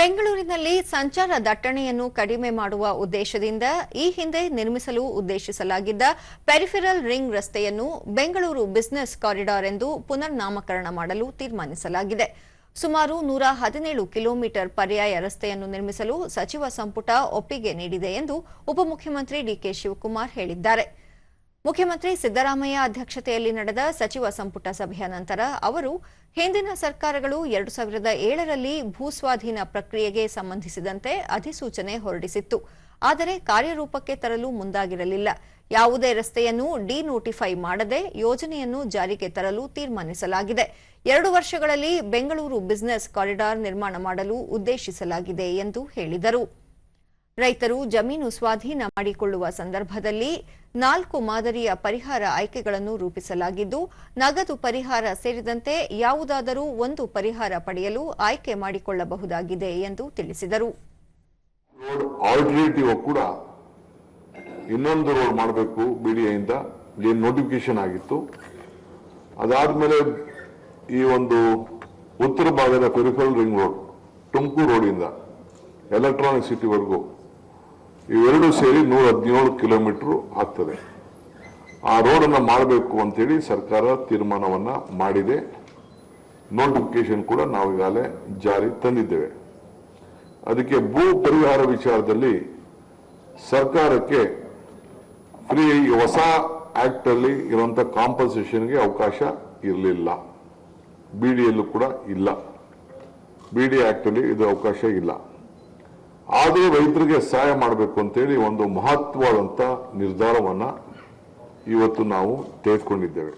ಬೆಂಗಳೂರಿನಲ್ಲಿ ಸಂಚಾರ ದಟ್ಟಣೆಯನ್ನು ಕಡಿಮೆ ಮಾಡುವ ಉದ್ದೇಶದಿಂದ ಈ ಹಿಂದೆ ನಿರ್ಮಿಸಲು ಉದ್ದೇಶಿಸಲಾಗಿದ್ದ ಪೆರಿಫೆರಲ್ ರಿಂಗ್ ರಸ್ತೆಯನ್ನು ಬೆಂಗಳೂರು ಬಿಸಿನೆಸ್ ಕಾರಿಡಾರ್ ಎಂದು ಪುನರ್ ನಾಮಕರಣ ಮಾಡಲು ತೀರ್ಮಾನಿಸಲಾಗಿದೆ. ಸುಮಾರು ನೂರ ಹದಿನೇಳು ಕಿಲೋಮೀಟರ್ ಪರ್ಯಾಯ ರಸ್ತೆಯನ್ನು ನಿರ್ಮಿಸಲು ಸಚಿವ ಸಂಪುಟ ಒಪ್ಪಿಗೆ ನೀಡಿದೆ ಎಂದು ಉಪಮುಖ್ಯಮಂತ್ರಿ ಡಿಕೆ ಶಿವಕುಮಾರ್ ಹೇಳಿದ್ದಾರೆ. ಮುಖ್ಯಮಂತ್ರಿ ಸಿದ್ದರಾಮಯ್ಯ ಅಧ್ಯಕ್ಷತೆಯಲ್ಲಿ ನಡೆದ ಸಚಿವ ಸಂಪುಟ ಸಭೆಯ ನಂತರ ಅವರು ಹಿಂದಿನ ಸರ್ಕಾರಗಳು ಎರಡು ಸಾವಿರದ ಏಳರಲ್ಲಿ ಭೂಸ್ವಾಧೀನ ಪ್ರಕ್ರಿಯೆಗೆ ಸಂಬಂಧಿಸಿದಂತೆ ಅಧಿಸೂಚನೆ ಹೊರಡಿಸಿತ್ತು. ಆದರೆ ಕಾರ್ಯರೂಪಕ್ಕೆ ತರಲು ಮುಂದಾಗಿರಲಿಲ್ಲ. ಯಾವುದೇ ರಸ್ತೆಯನ್ನು ಡಿನೋಟಿಫೈ ಮಾಡದೆ ಯೋಜನೆಯನ್ನು ಜಾರಿಗೆ ತರಲು ತೀರ್ಮಾನಿಸಲಾಗಿದೆ. ಎರಡು ವರ್ಷಗಳಲ್ಲಿ ಬೆಂಗಳೂರು ಬಿಸಿನೆಸ್ ಕಾರಿಡಾರ್ ನಿರ್ಮಾಣ ಮಾಡಲು ಉದ್ದೇಶಿಸಲಾಗಿದೆ ಎಂದು ಹೇಳಿದರು. ರೈತರು ಜಮೀನು ಸ್ವಾಧೀನ ಮಾಡಿಕೊಳ್ಳುವ ಸಂದರ್ಭದಲ್ಲಿ ನಾಲ್ಕು ಮಾದರಿಯ ಪರಿಹಾರ ಆಯ್ಕೆಗಳನ್ನು ರೂಪಿಸಲಾಗಿದ್ದು, ನಗದು ಪರಿಹಾರ ಸೇರಿದಂತೆ ಯಾವುದಾದರೂ ಒಂದು ಪರಿಹಾರ ಪಡೆಯಲು ಆಯ್ಕೆ ಮಾಡಿಕೊಳ್ಳಬಹುದಾಗಿದೆ ಎಂದು ತಿಳಿಸಿದರು. ಕೂಡ ಇನ್ನೊಂದು ರೋಡ್ ಮಾಡಬೇಕು ಬಿಡಿಎಯಿಂದ ಏನು ನೋಟಿಫಿಕೇಶನ್ ಆಗಿತ್ತು. ಅದಾದ್ಮೇಲೆ ಈ ಒಂದು ಉತ್ತರ ಭಾಗದ ಪೆರಿಫರಲ್ ರಿಂಗ್ ರೋಡ್ ತುಮಕೂರು ರೋಡಿಂದ ಎಲೆಕ್ಟ್ರಾನಿಕ್ ಸಿಟಿವರೆಗೂ ಇವೆರಡು ಸೇರಿ ನೂರ ಹದಿನೇಳು ಕಿಲೋಮೀಟರ್ ಆಗ್ತದೆ. ಆ ರೋಡನ್ನು ಮಾಡಬೇಕು ಅಂತೇಳಿ ಸರ್ಕಾರ ತೀರ್ಮಾನವನ್ನು ಮಾಡಿದೆ. ನೋಟಿಫಿಕೇಶನ್ ಕೂಡ ನಾವು ಈಗಾಗಲೇ ಜಾರಿ ತಂದಿದ್ದೇವೆ. ಅದಕ್ಕೆ ಭೂ ಪರಿಹಾರ ವಿಚಾರದಲ್ಲಿ ಸರ್ಕಾರಕ್ಕೆ ಫ್ರೀ ಹೊಸ ಆಕ್ಟ್ ಅಲ್ಲಿ ಇರುವಂತ ಕಾಂಪನ್ಸೇಷನ್ಗೆ ಅವಕಾಶ ಇರಲಿಲ್ಲ. ಬಿಡಿಯಲ್ಲೂ ಕೂಡ ಇಲ್ಲ. ಬಿಡಿ ಆಕ್ಟ್ ಅಲ್ಲಿ ಇದು ಅವಕಾಶ ಇಲ್ಲ. ಆದರೂ ರೈತರಿಗೆ ಸಹಾಯ ಮಾಡಬೇಕು ಅಂತೇಳಿ ಒಂದು ಮಹತ್ವವಾದಂಥ ನಿರ್ಧಾರವನ್ನು ಇವತ್ತು ನಾವು ತೆಗೆದುಕೊಂಡಿದ್ದೇವೆ.